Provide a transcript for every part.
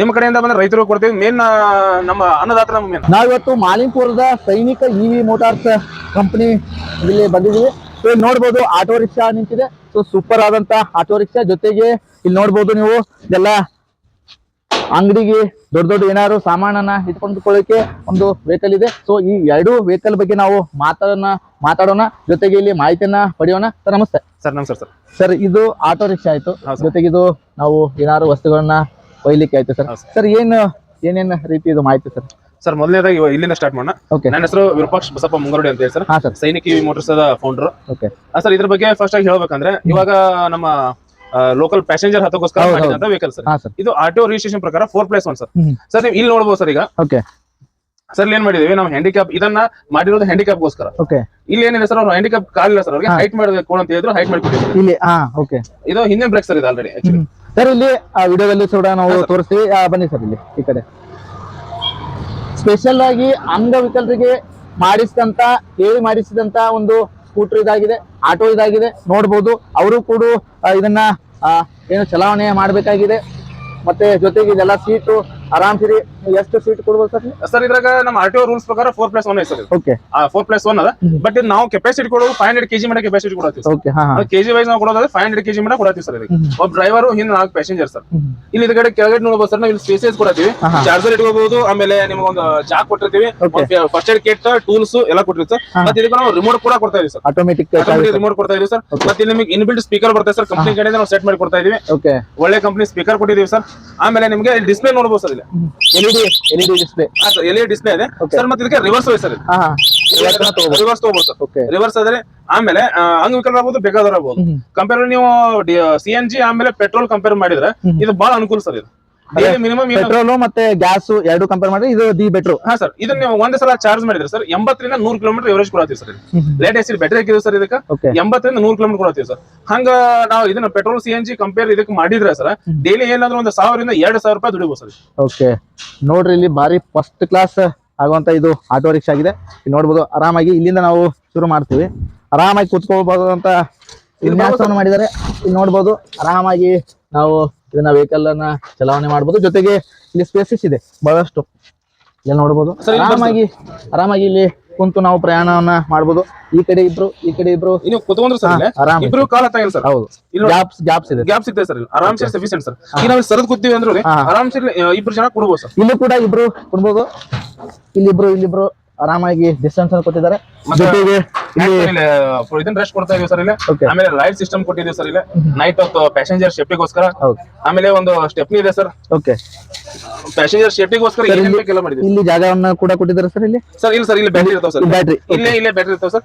ನಿಮ್ಮ ಕಡೆಯಿಂದ ಬಂದ್ರೆ ರೈತರು ಕೊಡ್ತೀವಿ. ಮೇನ್ ನಮ್ಮ ಅನ್ನದಾತರ ಮೇನ್. ನಾವಿವತ್ತು ಮಾಲಿಂಪುರದ ಸೈನಿಕ ಇವಿ ಮೋಟಾರ್ಸ್ ಕಂಪನಿ ಇಲ್ಲಿ ಬಂದಿದ್ದೀವಿ. ಸೊ ಇಲ್ಲಿ ನೋಡ್ಬೋದು ಆಟೋ ರಿಕ್ಷಾ ನಿಂತಿದೆ. ಸೊ ಸೂಪರ್ ಆದಂತ ಆಟೋ ರಿಕ್ಷಾ ಜೊತೆಗೆ ಇಲ್ಲಿ ನೋಡ್ಬೋದು ನೀವು ಎಲ್ಲ ಅಂಗಡಿಗೆ ದೊಡ್ಡ ದೊಡ್ಡ ಏನಾದ್ರು ಸಾಮಾನನ್ನ ಇಟ್ಕೊಂಡ್ಕೊಳ್ಳೋಕೆ ಒಂದು ವೆಹಿಕಲ್ ಇದೆ. ಸೊ ಈ ಎರಡು ವೆಹಿಕಲ್ ಬಗ್ಗೆ ನಾವು ಮಾತಾಡೋಣ ಮಾತಾಡೋಣ. ಜೊತೆಗೆ ಇಲ್ಲಿ ಮಾಹಿತಿಯನ್ನ ಪಡೆಯೋಣ. ಸರ್ ನಮಸ್ತೆ. ಸರ್ ನಮಸ್ತೆ ಸರ್. ಸರ್ ಇದು ಆಟೋ ರಿಕ್ಷಾ ಆಯ್ತು. ಜೊತೆಗೆ ಇದು ನಾವು ಏನಾದ್ರು ವಸ್ತುಗಳನ್ನ ಒಯ್ಲಿಕ್ಕೆ ಆಯ್ತು ಸರ್. ಸರ್. ಏನು ಏನ್ ಏನೇನ್ ರೀತಿ ಇದು ಮಾಹಿತಿ ಸರ್? ಸರ್ ಮೊದಲನೇದಾಗಿ ಇವ- ಇಲ್ಲಿಂದ ಸ್ಟಾರ್ಟ್ ಮಾಡೋಣ. ನನ್ನ ಹೆಸರು ವಿರೂಪಾಕ್ಷ ಬಸಪ್ಪ ಮುಂಗರಡಿ ಅಂತ ಹೇಳಿ ಸರ್. ಹಾ ಸರ್. ಸೈನಿಕ ಮೋಟರ್ಸ್ ಫೌಂಡರ್ ಓಕೆ ಸರ್ ಇದ್ರ ಬಗ್ಗೆ ಫಸ್ಟ್ ಆಗಿ ಹೇಳ್ಬೇಕಂದ್ರೆ ಇವಾಗ ನಮ್ಮ ಲೋಕಲ್ ಪ್ಯಾಸೆಂಜರ್ ಹತ್ತಕ್ಕೋಸ್ಕರ ವೆಹಿಕಲ್ ಸರ್. ಇದು ಆಟೋ ರಿಜಿಸ್ಟ್ರೇಷನ್ ಪ್ರಕಾರ four plus one sir. Sir ನೀವು ಇಲ್ಲಿ ನೋಡಬಹುದು ಸರ್ ಈಗ. ಓಕೆ ಸರ್ ಇಲ್ಲಿ ಏನ್ ಮಾಡಿದೀವಿ ನಾವು ಹ್ಯಾಂಡಿಕ್ಯಾಪ್ ಇದನ್ನ ಮಾಡಿರೋದು ಹ್ಯಾಂಡಿಕ್ಯಾಪ್ ಗೋಸ್ಕರ ಓಕೆ ಇಲ್ಲಿ ಏನಿದೆ ಸರ್ ಅವ್ರು ಹ್ಯಾಂಡಿಕ್ಯಾಪ್ ಕಾಲಿಲ್ಲ ಸರ್ ಅವ್ರಿಗೆ ಹೈಟ್ ಮಾಡಬೇಕು ಅಂತ ಹೇಳಿದ್ರು ಹೈಟ್ ಇಲ್ಲಿ ಓಕೆ ಇದು ಹಿಂದಿನ ಬ್ರೇಕ್ ಸರ್ ಇದು ಆಲ್ರೆಡಿ ಸರ್ ಇಲ್ಲಿ ಆ ವಿಡಿಯೋದಲ್ಲಿ ಕೂಡ ನಾವು ತೋರಿಸಿ ಆ, ಬನ್ನಿ ಸರ್ ಇಲ್ಲಿ ಈ ಕಡೆ. ಸ್ಪೆಷಲ್ ಆಗಿ ಅಂಗವಿಕಲರಿಗೆ ಮಾಡಿಸಿದಂತ ಕೇಳಿ ಮಾಡಿಸಿದಂತ ಒಂದು ಸ್ಕೂಟರ್ ಇದಾಗಿದೆ ಆಟೋ ಇದಾಗಿದೆ ನೋಡ್ಬೋದು. ಅವರು ಕೂಡ ಆ, ಇದನ್ನ ಆ, ಏನು ಚಲಾವಣೆ ಮಾಡಬೇಕಾಗಿದೆ. ಮತ್ತೆ ಜೊತೆಗೆ ಇದೆಲ್ಲ ಸೀಟು ಆರಾಮ್ಸಿರಿ ಎಷ್ಟು ಸೀಟ್ ಕೊಡ್ಬೋದು ಸರ್? ಸರ್ ಇದ್ರಾಗ ನಮ್ಮ ಆರ್ ಟಿ ರೂಲ್ಸ್ ಪ್ರಕಾರ ಫೋರ್ ಪ್ಲಸ್ ಒನ್ ಐತೆ sir okay four plus one ಅದ. ಬಟ್ ಇದು ನಾವು ಕೆಪಾಸಿಟಿ ಕೊಡೋದು ಫೈವ್ ಹಂಡ್ರೆಡ್ ಕೆಜಿ ಮಟ್ಟ ಕೆಪಾಸಿಟಿ ಕೊಡತ್ತೀವಿ ಓಕೆ ಕೆಜಿ ವೈಸ್ ನಾವು ಕೊಡೋದಾದ್ರೆ ಫೈವ್ ಹಂಡ್ರೆಡ್ ಕೆಜಿ ಮಟ್ಟ ಕೊಡತ್ತೀವಿ ಸರ್ ಇದಕ್ಕೆ. ಒಬ್ಬ ಡ್ರೈವರ್ ಹಿಂದ್ ನಾಲ್ಕು ಪ್ಯಾಸೆಂಜರ್ ಸರ್. ಇಲ್ಲಿ ಇದಗಡೆ ಕೆಳಗಡೆ ನೋಡಬಹುದು ಸರ್ ನಾವು ಇಲ್ಲಿ ಸ್ಪೇಸಸ್ ಕೊಡತ್ತೀವಿ. ಚಾರ್ಜರ್ ಇಟ್ಕೋಬಹುದು ಆಮೇಲೆ ನಿಮ್ಗೆ ಒಂದು ಜಾಕ್ ಕೊಟ್ಟಿರ್ತೀವಿ. ಫಸ್ಟ್ ಏಡ್ ಕಿಟ್ ಟೂಲ್ಸ್ ಎಲ್ಲ ಕೊಟ್ಟಿರ್ತೀವಿ ಸರ್. ಮತ್ತೆ ಇದಕ್ಕೆ ನಾವು ರಿಮೋಟ್ ಕೂಡ ಕೊಡ್ತಾ ಇದೀವಿ ಸರ್. ಆಟೋಮೆಟಿಕ್ ರಿಮೋಟ್ ಕೊಡ್ತಾ ಇದೀವಿ ಸರ್. ಮತ್ತೆ ಇಲ್ಲಿ ನಿಮಗೆ ಇನ್ಬಿಲ್ಟ್ ಸ್ಪೀಕರ್ ಬರ್ತದೆ ಸರ್. ಕಂಪ್ನಿ ಕಡೆಯಿಂದ ನಾವು ಸೆಟ್ ಮಾಡಿ ಕೊಡ್ತಾ ಇದೀವಿ. ಓಕೆ ಒಳ್ಳೆ ಕಂಪ್ನಿ ಸ್ಪೀಕರ್ ಕೊಟ್ಟಿದೀವಿ ಸರ್. ಆಮೇಲೆ ನಿಮಗೆ ಡಿಸ್ಪ್ಲೇ ನೋಡಬಹುದು sir. L LED D L E D display ಹಾ ಸರ್ ಎಲ್ ಡಿಸ್ಪ್ಲೇ ಇದೆ. ಸರ್ ಮತ್ತೆ ಇದಕ್ಕೆ ರಿವರ್ಸ್ ಇದೆ ಸರ್ ಇದು. ಹಾ ರಿವರ್ಸ್ ತಗೋಬಹುದು ಸರ್ ರಿವರ್ಸ್ ಆದ್ರೆ ಆಮೇಲೆ ಅಂಗವಿಕಲರು ಆಗ್ಬೋದು ಬೇಕಾದವ್ರು ಆಗ್ಬೋದು. ಕಂಪೇರ್ ನೀವು ಸಿ ಎನ್ ಜಿ ಆಮೇಲೆ ಪೆಟ್ರೋಲ್ ಕಂಪೇರ್ ಮಾಡಿದ್ರೆ. ಇದು ಬಹಳ ಅನುಕೂಲ ಸರ್ ಇದು. ಮಿನಿಮಮ್ ಪೆಟ್ರೋಲ್ ಮತ್ತೆ ಗ್ಯಾಸ್ ಎರಡು ಕಂಪೇರ್ ಮಾಡಿ ಇದು ದಿ ಬೆಟ್ರು ಹಾ ಸರ್ ಇದನ್ನ ನೀವು ಒಂದೇ ಸಲ ಚಾರ್ಜ್ ಮಾಡಿದ್ರೆ ಸರ್ ಎಂಬತ್ತರಿಂದ ನೂರು ಕಿಲೋಮೀಟರ್ ಎವರೇಜ್ ಕೊಡತ್ತೀವಿ ಸರ್ ಲೇಟ್ ಎಸಿ ಬ್ಯಾಟರಿ ಹಾಕಿದ್ವಿ ಸರ್ ಇದಕ್ಕೆ. ಎಂಬತ್ತರಿಂದ ನೂರು ಕಿಲೋಮೀಟರ್ ಕೊಡತ್ತೀವಿ ಸರ್ ಹಂಗ ನಾವು ಇದನ್ನ petrol C N G compare ಇದಕ್ಕೆ ಮಾಡಿದ್ರೆ ಸರ್ ಡೈಲಿ ಏನಾದ್ರು ಒಂದು ಸಾವಿರದಿಂದ ಎರಡು ಸಾವಿರ ರೂಪಾಯಿ ದುಡಿಬೋದು ಸರ್ ಓಕೆ ನೋಡ್ರಿ ಇಲ್ಲಿ ಬಾರಿ ಫಸ್ಟ್ ಕ್ಲಾಸ್ ಆಗುವಂತ ಇದು ಆಟೋ ರಿಕ್ಷಾ ಆಗಿದೆ. ನೋಡ್ಬೋದು ಆರಾಮಾಗಿ ಇಲ್ಲಿಂದ ನಾವು ಶುರು ಮಾಡ್ತೀವಿ. ಆರಾಮಾಗಿ ಕೂತ್ಕೊಳ್ಬಹುದು ಅಂತ ವಿನ್ಯಾಸವನ್ನು ಮಾಡಿದ್ದಾರೆ. ಇಲ್ಲಿ ನೋಡ್ಬೋದು ಆರಾಮಾಗಿ ನಾವು ಇದನ್ನ ವೆಹಿಕಲ್ ಅನ್ನ ಚಲಾವಣೆ ಮಾಡಬಹುದು ಜೊತೆಗೆ ಇಲ್ಲಿ ಸ್ಪೇಸಸ್ ಇದೆ ಬಹಳಷ್ಟು. ಇಲ್ಲಿ ನೋಡಬಹುದು ಸರ್, ಇಲ್ಲಿ ಆರಾಮಾಗಿ ಆರಾಮಾಗಿ ಇಲ್ಲಿ ಕುಂತು ನಾವು ಪ್ರಯಾಣವನ್ನ ಮಾಡಬಹುದು ಈ ಕಡೆ ಇಬ್ರು ಈ ಕಡೆ ಇಬ್ರು. ಸರ್ ಇಲ್ಲೇ? ಆರಾಮ. ಇಬ್ರು ಕಾಲ ಸರ್? ಹೌದು. ಇಲ್ಲಿ ಗ್ಯಾಪ್ಸ್ ಗ್ಯಾಪ್ಸ್ ಇದೆ. ಗ್ಯಾಪ್ ಸಿಗ್ತದೆ ಸರ್ ಆರಾಮ್ ಸೆ ಸಫಿಸಿಯಂಟ್ ಸರ್. ಈಗ ನಾವು ಸರದ್ ಕೂತೀವಿ ಅಂದ್ರೆ. ಆರಾಮ್ ಇಬ್ರು ಜನ ಕೊಡ್ಬೋದು ಸರ್. ಇಲ್ಲಿ ಕೂಡ ಇಬ್ರು ಕೊಡ್ಬೋದು ಇಲ್ಲಿಬ್ರು ಇಲ್ಲಿಬ್ರು. ಆರಾಮಾಗಿ ಡಿಸ್ಟೆನ್ಸ್ ಅನ್ನು ಕೊಟ್ಟಿದ್ದಾರೆ ಜೊತೆಗೆ ಇದನ್ನ ರೆಸ್ಟ್ ಕೊಡ್ತಾ ಇದೀವಿ ಸರ್ ಇಲ್ಲಿ. ಆಮೇಲೆ ಲೈಟ್ ಸಿಸ್ಟಮ್ ಕೊಟ್ಟಿದ್ದೀವಿ ಸರ್ ಇಲ್ಲಿ. ನೈಟ್ ಆಫ್ ಪ್ಯಾಸೆಂಜರ್ ಸೇಫ್ಟಿಗೋಸ್ಕರ ಆಮೇಲೆ ಒಂದು ಸ್ಟೆಪ್ನಿ ಇದೆ ಸರ್ ಓಕೆ ಪ್ಯಾಸೆಂಜರ್ ಸೇಫ್ಟಿಗೋಸ್ಕರ ಇಲ್ಲಿ ಜಾಗವನ್ನ ಕೂಡ ಕೊಟ್ಟಿದ್ದಾರೆ ಸರ್ ಇಲ್ಲಿ? ಸರ್ ಇಲ್ಲ ಸರ್ ಇಲ್ಲಿ ಬ್ಯಾಟ್ರಿ ಇರ್ತಾವ ಸರ್ ಬ್ಯಾಟ್ರಿ ಇಲ್ಲೇ ಇಲ್ಲೇ ಬ್ಯಾಟ್ರಿ ಇರ್ತಾವ ಸರ್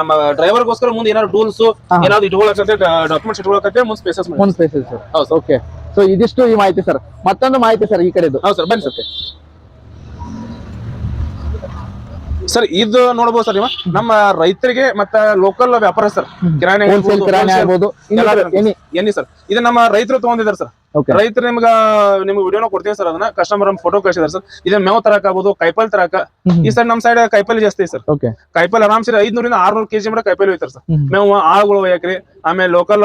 ನಮ್ಮ ಡ್ರೈವರ್ ಗೋಸ್ಕರ ಮುಂದೆ ಏನಾದ್ರು ಟೂಲ್ಸ್. ಏನಾದ್ರು ಇಟ್ಕೊಳಕತ್ತೆ ಡಾಕ್ಯುಮೆಂಟ್ಸ್ ಇಟ್ಕೊಳಕತ್ತೆ ಮುಂದೆ ಸ್ಪೇಸಸ್ ಮುಂದೆ ಸ್ಪೇಸಸ್ ಸರ್ ಹೌದು ಸರ್ ಓಕೆ ಸೊ ಇದಿಷ್ಟು ಈ ಮಾಹಿತಿ ಸರ್ ಮತ್ತೊಂದು ಮಾಹಿತಿ ಸರ್ ಈ ಕಡೆದು. ಹೌದು ಸರ್ ಬನ್ನಿ ಸರ್ ಸರ್ ಇದು ನೋಡಬಹುದು ಸರ್ ನೀವು. ನಮ್ಮ ರೈತರಿಗೆ ಮತ್ತೆ ಲೋಕಲ್ ವ್ಯಾಪಾರ ಸರ್. ಕಿರಾಣಿ ಎನ್ನಿ ಆಗ್ಬೋದು ಎನಿ ಸರ್. ಇದು ನಮ್ಮ ರೈತರು ತಗೊಂಡಿದ್ದಾರೆ ಸರ್. ರೈತರು ನಿಮ್ಗ ನಿಮ್ಗೆ ವಿಡಿಯೋನ ಕೊಡ್ತೀವಿ ಸರ್ ಅದನ್ನ. ಕಸ್ಟಮರ್ ಫೋಟೋ ಕಳಿಸಿದಾರೆ ಸರ್. ಇದನ್ನ ಮೇವ್ ತರಕ ಆಗ್ಬೋದು ಕೈಪಲ್ ತರಕ. ಈ ಸರ್ ನಮ್ಮ ಸೈಡ್ ಕೈಪಲ್ ಜಾಸ್ತಿ ಸರ್. ಕೈಪಲ್ ಆರಾಮ್ ಸರ್ ಐದ್ನೂರಿಂದ ಆರ್ನೂರು ಕೆಜಿ ಮಟ್ಟ ಕೈಪಲ್ ಹೋಯ್ತಾರೆ ಸರ್. ಮೇವು ಆಳುಗಳು ಒಯ್ಯಕ್ರಿ. ಆಮೇಲೆ ಲೋಕಲ್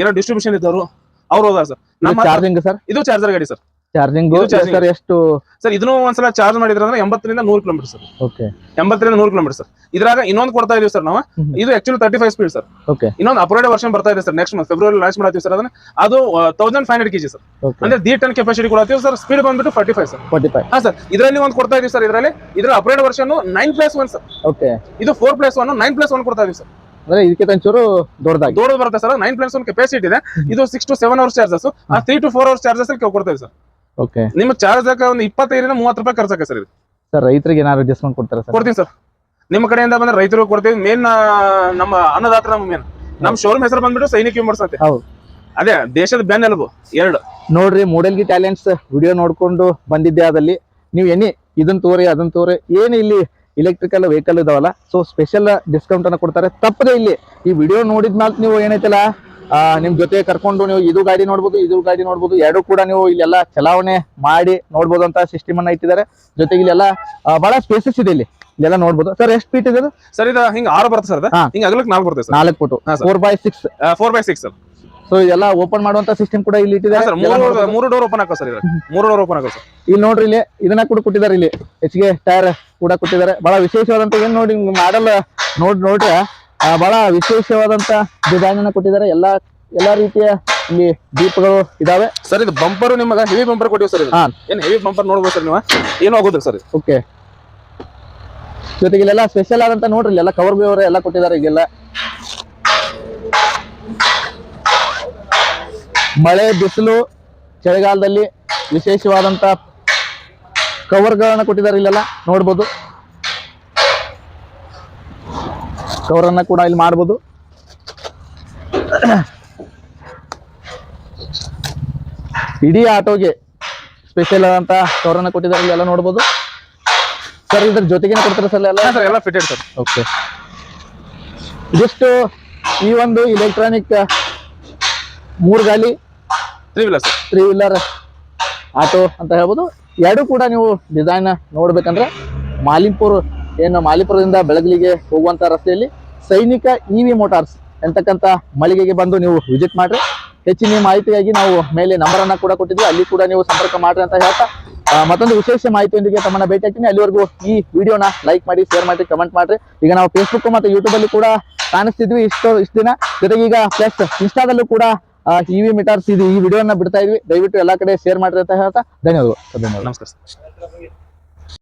ಏನೋ ಡಿಸ್ಟ್ರಿಬ್ಯೂಷನ್ ಇದ್ದವರು ಅವ್ರು ಹೋದಾರ ಸರ್. ನಮ್ಮ ಚಾರ್ಜಿಂಗ್ ಸರ್? ಇದು ಚಾರ್ಜರ್ ಗಾಡಿ ಸರ್. ಚಾರ್ಜಿಂಗ್ ಇದು charging. ಸರ್ ಎಷ್ಟು? ಸರ್ ಇದನ್ನು ಒಂದ್ಸಲ ಚಾರ್ಜ್ ಮಾಡಿದ್ರೆ ಅಂದ್ರೆ ಎಂಬತ್ತರಿಂದ ನೂರು ಕಿಲೋಮೀಟರ್ ಸರ್ ಓಕೆ ಎಂಬತ್ತರಿಂದ ನೂರು ಕಿಲೋಮೀಟರ್ ಸರ್ ಇದ್ರಾಗ ಇನ್ನೊಂದು ಕೊಡ್ತಾ ಇದೀವಿ ಸರ್ ನಾವು. ಹ್ಮ್. ಇದು actually thirty five speed sir okay ಇನ್ನೊಂದು ಅಪ್ಗ್ರೇಡ್ ವರ್ಷನ್ ಬರ್ತಾ ಇದೆ sir next month February launch ಮಾಡ್ತೀವಿ ಸರ್ ಅದನ್ನ. ಅದು thousand five hundred KG sir okay ಅಂದ್ರೆ ದಿ ಟನ್ ಕೆಪಾಸಿಟಿ ಕೊಡ್ತೀವಿ ಸರ್ ಸ್ಪೀಡ್ ಬಂದ್ಬಿಟ್ಟು forty five sir forty five ಹಾ ಸರ್ ಇದರಲ್ಲಿ ಒಂದು ಕೊಡ್ತಾ ಇದೀವಿ ಸರ್ ಇದರಲ್ಲಿ. ಇದರ upgrade version nine plus one sir okay ಇದು four plus one nine plus one ಕೊಡ್ತಾ ಇದೀವಿ ಸರ್ ಅಂದ್ರೆ ಇದಕ್ಕೆ ಒಂಚೂರು ದೊಡ್ಡದಾಗಿ. ದೊಡ್ಡದು ಬರುತ್ತೆ sir nine plus one capacity ಇದೆ. ಇದು six to seven hours charges ಆ three to four hours charges ಕೊಡ್ತೇವೆ ಸರ್ ಓಕೆ. ನಿಮ್ಮ ಚಾರ್ಜ್ ಒಂದು ಇಪ್ಪತ್ತೈದರಿಂದ ಮೂವತ್ತು ರೂಪಾಯಿ ಖರ್ಚಾಕ ಸರ್ ಇದು. ಸರ್ ರೈತರಿಗೆ ಏನಾದ್ರು ಡಿಸ್ಕೌಂಟ್ ಕೊಡ್ತಾರೆ ಸರ್? ಕೊಡ್ತೀನಿ ಸರ್. ನಿಮ್ಮ ಕಡೆಯಿಂದ ಬಂದ್ರೆ ರೈತರು ಕೊಡ್ತೀವಿ. ಮೇನ್ ನಮ್ಮ ಅನ್ನದಾತ್ರ ನಮ್ಮ ಮೇನ್. ನಮ್ಮ ಶೋರೂಮ್ ಹೆಸರು ಬಂದ್ಬಿಟ್ಟು ಸೈನಿಕ ವಿಮರ್ಸ್ ಅಂತ. ಹೌದು. ಅದೇ ದೇಶದ ಬೆನ್ನೆಲುಬು ಎರಡು. ನೋಡ್ರಿ ಮೂಡಲ್ಗಿ ಟ್ಯಾಲೆಂಟ್ಸ್ ವಿಡಿಯೋ ನೋಡ್ಕೊಂಡು ಬಂದಿದ್ದೆ ಅದಲ್ಲಿ ನೀವು ಎನಿ ಇದನ್ನ ತೋರಿ ಅದನ್ನ ತೋರಿ. ಏನು ಇಲ್ಲಿ ಇಲೆಕ್ಟ್ರಿಕಲ್ ವೆಹಿಕಲ್ ಇದಾವಲ್ಲ ಸೊ ಸ್ಪೆಷಲ್ ಡಿಸ್ಕೌಂಟ್ ಅನ್ನ ಕೊಡ್ತಾರೆ. ತಪ್ಪದೆ ಇಲ್ಲಿ. ಈ ವಿಡಿಯೋ ನೋಡಿದ್ಮೇಲೆ ನೀವು ಏನೈತಲ್ಲ ನಿಮ್ ಜೊತೆ ಕರ್ಕೊಂಡು ನೀವು ಇದು ಗಾಡಿ ನೋಡ್ಬೋದು ಇದು ಗಾಡಿ ನೋಡ್ಬೋದು ಎರಡು ಕೂಡ ನೀವು ಇಲ್ಲೆಲ್ಲ ಚಲಾವಣೆ ಮಾಡಿ ನೋಡ್ಬೋದು ಅಂತ ಸಿಸ್ಟಮ್ ಅನ್ನ ಇಟ್ಟಿದ್ದಾರೆ. ಜೊತೆಗೆ ಇಲ್ಲೆಲ್ಲ ಬಹಳ ಸ್ಪೇಸಸ್ ಇದೆ ಇಲ್ಲಿ. ಇಲ್ಲೆಲ್ಲ ನೋಡ್ಬೋದು. ಸರ್ ಎಷ್ಟು ಫೀಟ್ ಇದೆ ಸರ್ ಇದು ಹಿಂಗ ಆರು ಬರುತ್ತೆ ಸರ್. ಹಿಂಗ ಅಗಲಕ್ಕೆ ನಾಲ್ಕು ಬರ್ತದೆ ಸರ್ ನಾಲ್ಕು foot. Four by six four by six sir so ಇದೆಲ್ಲ ಓಪನ್ ಮಾಡುವಂತ ಸಿಸ್ಟಮ್ ಕೂಡ ಇಲ್ಲಿ ಇಟ್ಟಿದ್ದಾರೆ. ಸರ್ ಮೂರು ಡೋರ್ ಓಪನ್ ಹಾಕೋ ಸರ್ ಮೂರು ಡೋರ್ ಓಪನ್ ಹಾಕೋ ಸರ್ ಇಲ್ಲಿ ನೋಡ್ರಿ ಇಲ್ಲಿ ಇದನ್ನ ಕೂಡ ಕೊಟ್ಟಿದ್ದಾರೆ ಇಲ್ಲಿ. ಹೆಚ್ಚಿಗೆ ಟೈರ್ ಕೂಡ ಕೊಟ್ಟಿದ್ದಾರೆ. ಬಹಳ ವಿಶೇಷವಾದಂತ ಏನ್ ನೋಡಿ ಮಾಡಲ್ ನೋಡ್ ನೋಡ್ರಿ ಬಹಳ ವಿಶೇಷವಾದಂತ ಡಿಸೈನ್ ಅನ್ನ ಕೊಟ್ಟಿದ್ದಾರೆ. ಎಲ್ಲಾ ಎಲ್ಲಾ ರೀತಿಯ ಇಲ್ಲಿ ದೀಪಗಳು ಇದಾವೆ. ಸರ್ ಇದು ಬಂಪರ್ ನಿಮಗೆ ಹೆವಿ ಬಂಪರ್ ಕೊಟ್ಟಿವಿ ಸರ್ ಇದು. ಹಾ. ಏನ್ ಹೆವಿ ಬಂಪರ್ ನೋಡ್ಬೋದು ಸರ್ ನೀವು? ಏನು ಆಗೋದಿಲ್ಲ ಸರ್ ಓಕೆ ಜೊತೆಗೆ ಇಲ್ಲೆಲ್ಲ ಸ್ಪೆಷಲ್ ಆದಂತ ನೋಡ್ರಿ ಇಲ್ಲೆಲ್ಲ ಕವರ್ ಬೇವರ್ ಎಲ್ಲ ಕೊಟ್ಟಿದ್ದಾರೆ ಈಗೆಲ್ಲ. ಮಳೆ ಬಿಸಿಲು ಚಳಿಗಾಲದಲ್ಲಿ ವಿಶೇಷವಾದಂತ ಕವರ್ಗಳನ್ನ ಕೊಟ್ಟಿದ್ದಾರೆ ಇಲ್ಲೆಲ್ಲ. ನೋಡ್ಬೋದು. ಕವರ್ ಅನ್ನ ಕೂಡ ಇಲ್ಲಿ ಮಾಡ್ಬೋದು. ಇಡೀ ಆಟೋಗೆ ಸ್ಪೆಷಲ್ ಆದಂತಹ ಕವರ್ ಅನ್ನ ಕೊಟ್ಟಿದ್ದಾರೆ ಎಲ್ಲ ನೋಡ್ಬೋದು. ಸರ್ ಇದ್ರ ಜೊತೆಗೆ ಕೊಡ್ತಾರೆ ಸರ್ ಎಲ್ಲ? ಸರ್ ಎಲ್ಲ ಫಿಟೆಡ್ ಸರ್ ಓಕೆ ಇದಿಷ್ಟು ಈ ಒಂದು ಇಲೆಕ್ಟ್ರಾನಿಕ್ ಮೂರು ಗಾಲಿ three wheeler sir three wheeler auto ಅಂತ ಹೇಳ್ಬೋದು. ಎರಡು ಕೂಡ ನೀವು ಡಿಸೈನ್ ನೋಡ್ಬೇಕಂದ್ರೆ ಮಾಲಿಂಪುರ್ ಏನು ಮಾಲಿಪುರದಿಂದ ಬೆಳಗಲಿಗೆ ಹೋಗುವಂತ ರಸ್ತೆಯಲ್ಲಿ ಸೈನಿಕ ಇ ವಿ ಮೋಟಾರ್ಸ್ ಎಂತಕ್ಕಂಥ ಮಳಿಗೆಗೆ ಬಂದು ನೀವು ವಿಸಿಟ್ ಮಾಡ್ರಿ. ಹೆಚ್ಚಿನ ಮಾಹಿತಿಗಾಗಿ ನಾವು ಮೇಲೆ ನಂಬರ್ ಅನ್ನ ಕೂಡ ಕೊಟ್ಟಿದ್ವಿ. ಅಲ್ಲಿ ಕೂಡ ನೀವು ಸಂಪರ್ಕ ಮಾಡ್ರಿ ಅಂತ ಹೇಳ್ತಾ ಮತ್ತೊಂದು ವಿಶೇಷ ಮಾಹಿತಿಯೊಂದಿಗೆ ತಮ್ಮನ್ನ ಭೇಟಿ ಆಗ್ತೀನಿ ಅಲ್ಲಿವರೆಗೂ ಈ ವಿಡಿಯೋನ ಲೈಕ್ ಮಾಡಿ ಶೇರ್ ಮಾಡಿ ಕಮೆಂಟ್ ಮಾಡ್ರಿ. ಈಗ ನಾವು ಫೇಸ್ಬುಕ್ ಮತ್ತು ಯೂಟ್ಯೂಬ್ ಅಲ್ಲಿ ಕೂಡ ಕಾಣಿಸ್ತಿದ್ವಿ ಇಷ್ಟು ಇಷ್ಟು ದಿನ. ಜೊತೆಗೆ ಈಗ ಪ್ಲಸ್ ಇನ್ಸ್ಟಾದಲ್ಲೂ ಕೂಡ ಇ ವಿ ಮೀಟರ್ಸ್ ಇದು ಈ ವಿಡಿಯೋನ ಬಿಡ್ತಾ ಇದ್ವಿ. ದಯವಿಟ್ಟು ಎಲ್ಲಾ ಕಡೆ ಶೇರ್ ಮಾಡ್ರಿ ಅಂತ ಹೇಳ್ತಾ, ಧನ್ಯವಾದಗಳು. ಧನ್ಯವಾದ ನಮಸ್ಕಾರ.